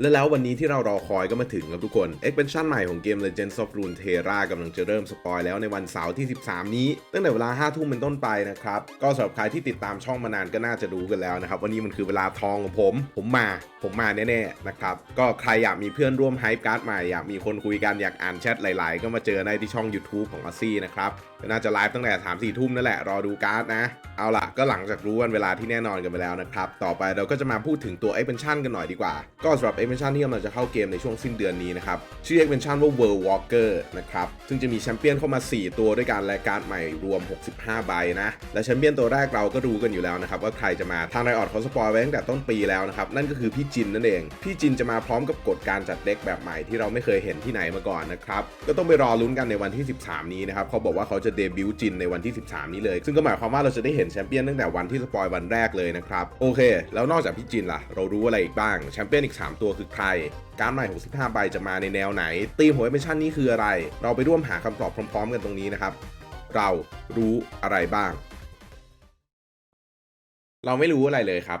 และแล้ววันนี้ที่เรารอคอยก็มาถึงครับทุกคน expansion ใหม่ของเกม Legends of Runeterra กำลังจะเริ่มสปอยแล้วในวันเสาร์ที่ 13 นี้ ตั้งแต่เวลา 5 ทุ่มเป็นต้นไปนะครับ ก็สำหรับใครที่ติดตามช่องมานานก็น่าจะรู้กันแล้วนะครับว่านี่มันคือเวลาทองของผม ผมมา ผมมาแน่ๆนะครับ ก็ใครอยากมีเพื่อนร่วมไฮป์การ์ดใหม่ อยากมีคนคุยกันอยากอ่านแชทหลาย ๆ ก็มาเจอได้ที่ช่อง YouTube ของอ s ซี่นะครับก็น่าจะไลฟ์ตั้งแต่3 4ทุ่มนั่นแหละ รอดูการ์ดนะเอาล่ะก็หลังจากรู้วันเวลาที่แน่นอนกันไปแล้วนะครับ ต่อไปเราก็จะมาพูดถึงตัว expansion กันหน่อยดีกว่า ก็สำหรับ expansion ที่กำลังจะเข้าเกมในช่วงสิ้นเดือนนี้นะครับ ชื่อ expansion ว่า World Walker นะครับ ซึ่งจะมีแชมเปี้ยนเข้ามา 4 ตัวด้วยกันและการใหม่รวม 65 ใบนะ และแชมเปี้ยนตัวแรกเราก็รู้กันอยู่แล้วนะครับว่าใครจะมาทางไรออดเขาสปอยไว้ตั้งแต่ต้นปีแล้วนะครับนั่นก็คือพี่จินนั่นเอง พี่จินจะมาพร้อมกับกฎการจัดเด็กแบบใหม่ที่เราไม่เคยเห็นที่ไหนมาก่อนนะครับก็ต้องไปรอลุ้นกันในวันที่ 13 นี้นะครับเขาบอกว่าเขาจะเดบิวต์จินในวันที่ 13 นี้เลย ซึ่งก็หมายความว่าเราจะได้เห็นแชมเปี้ยนตั้งแต่วันที่สปอยวันแรกเลยนะครับ โอเค แล้วนอกจากพี่จินล่ะ เรารู้อะไรอีกบ้างแชมเปี้ยนอีก 3 ตัวคือใครการใหม่ 65 ใบจะมาในแนวไหน ตีมหัวเอเมชั่นนี้คืออะไร เราไปร่วมหาคำตอบพร้อม ๆ กันตรงนี้นะครับ เรารู้อะไรบ้าง เราไม่รู้อะไรเลยครับ